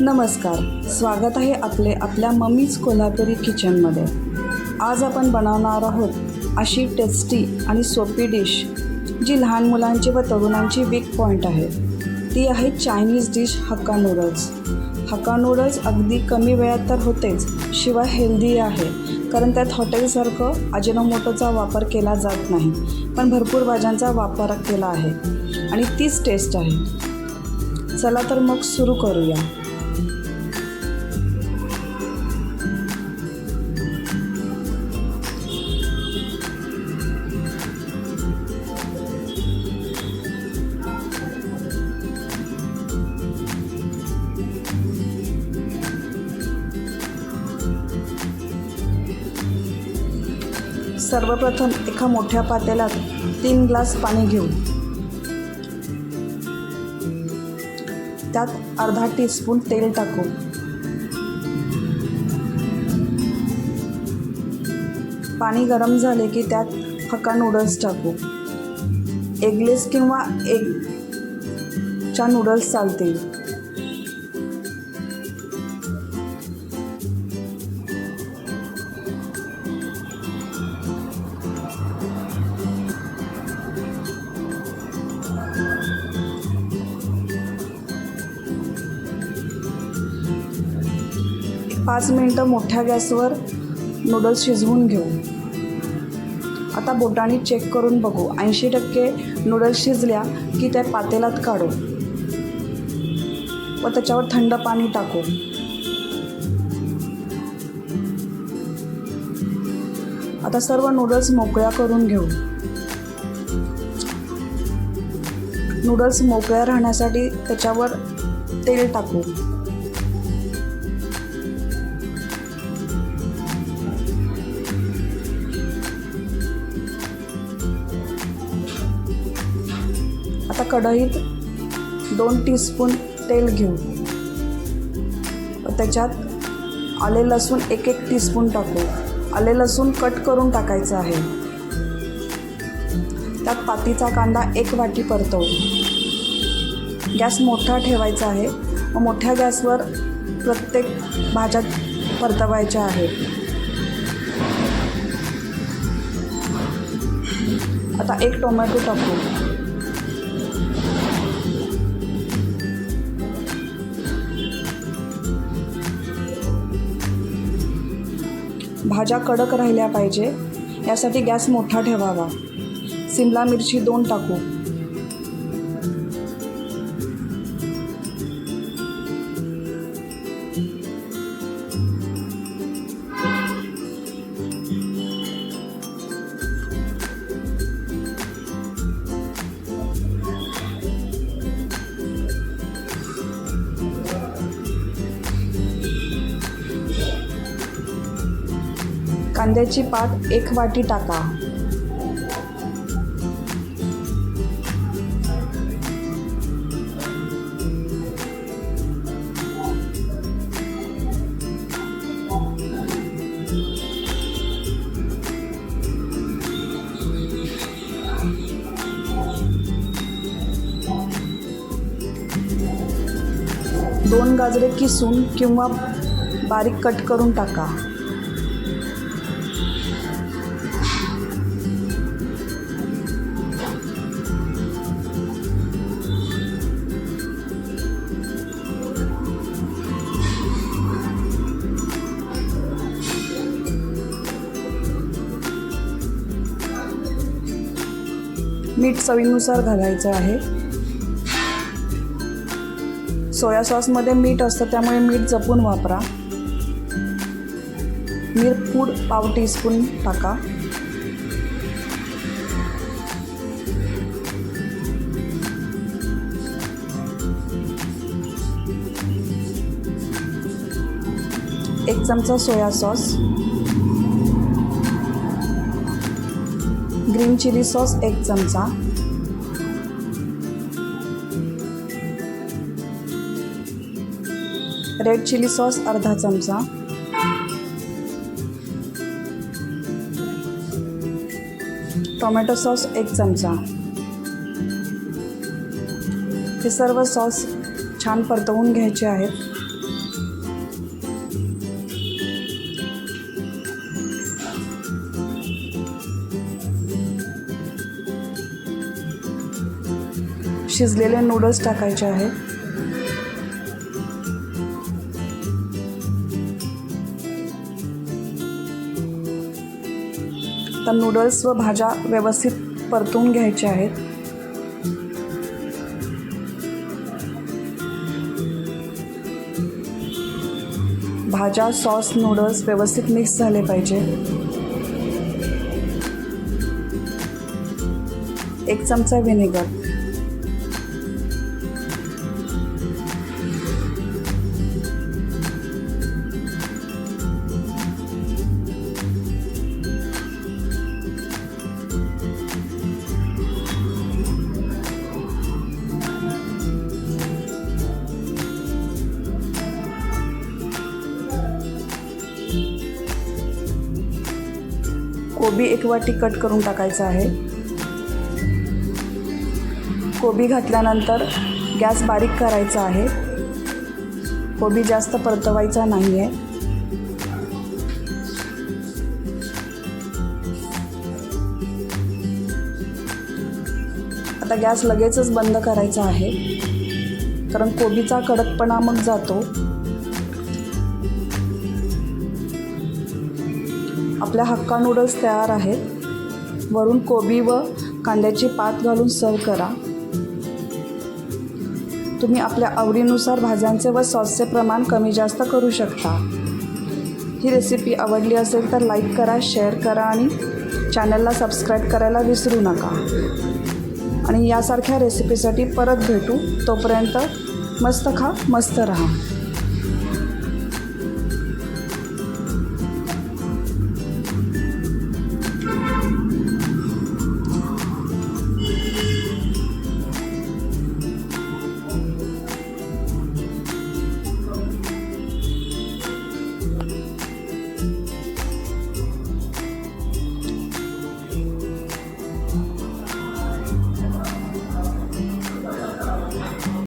नमस्कार स्वागत आहे आपले आपल्या मम्मीज कोल्हापुरी किचनमध्ये आज आपण बनवणार आहोत अशी टेस्टी आणि सोपी डिश जी लहान मुलांची व तरुणांची वीक पॉईंट आहे. ती आहे Chinese dish Hakka noodles Hakka noodles अगदी कमी वेळात तर होतेच शिवाय हेल्दी आहे. कारण त्यात हॉटेलसारखं अजिनोमोटोचा वापर केला जात नाही पण भरपूर भाज्यांचा वापर केला आहे. आणि तीच टेस्ट आहे. चला तर मग सुरू करूया. सर्वप्रथम एका मोठ्या पातेल्यात तीन ग्लास पाणी घेऊ त्यात अर्धा टीस्पून तेल टाकू पाणी गरम झाले की त्यात हक्का नूडल्स टाकू. एगलेस किंवा एगच्या नूडल्स चालतील. पाच मिनटं मोठ्या गॅसवर नूडल्स शिजवून घेऊ. आता बोटाने चेक करून बघू. ऐंशी टक्के नूडल्स शिजल्या की त्या पातेलात काढू. व त्याच्यावर थंड पाणी टाकू. आता सर्व नूडल्स मोकळ्या करून घेऊ. नूडल्स मोकळ्या राहण्यासाठी त्याच्यावर तेल टाकू. आता कढईत दोन टीस्पून तेल घेऊ त्याच्यात आले लसूण एक एक टीस्पून टाकू. आले लसूण कट करून टाकायचं आहे. त्यात पातीचा कांदा एक वाटी परतवू गॅस मोठा ठेवायचा आहे. व मोठ्या गॅसवर प्रत्येक भाज्या परतवायच्या आहेत आता एक टोमॅटो टाकू. भाज्या कडक राहिल्या पाहिजे. यासाठी गॅस मोठा ठेवावा. सिमला मिरची दोन टाकू. कांद्याची पात एक वाटी टाका. दोन गाजरे किसून किंवा बारीक कट करून टाका. मीठ चवीनुसार घालायचं आहे. सोया सॉसमध्ये मीठ असतं त्यामुळे मीठ जपून वापरा. मिरपूड पाव टीस्पून टाका. एक चमचा soya sauce. Green chilli sauce एक चमचा. रेड चिली सॉस अर्धा चमचा. टोमॅटो सॉस एक चमचा. हे सर्व सॉस छान परतवून घ्यायचे आहेत. शिजलेले नूडल्स टाकायचे आहेत तर नूडल्स व भाज्या व्यवस्थित परतून घ्यायच्या आहेत. भाज्या सॉस नूडल्स व्यवस्थित मिक्स झाले पाहिजे. एक चमचा व्हिनेगर कोबी एक वाटी कट करून टाकायचा आहे. कोबी घातल्यानंतर गॅस बारीक करायचा आहे. कोबी जास्त परतवायचा नाही आहे आता गॅस लगेचच बंद करायचा आहे. कारण कोबीचा कडकपणा मग जातो. आपल्या हक्का नूडल्स तयार आहेत. वरून कोबी व कांद्याची पात घालून सर्व करा. तुम्ही आपल्या आवडीनुसार भाज्यांचे व सॉसचे प्रमाण कमी जास्त करू शकता. ही रेसिपी आवडली असेल तर लाईक करा शेअर करा आणि चॅनलला सबस्क्राईब करायला विसरू नका. आणि यासारख्या रेसिपीसाठी परत भेटू. तोपर्यंत मस्त खा मस्त रहा.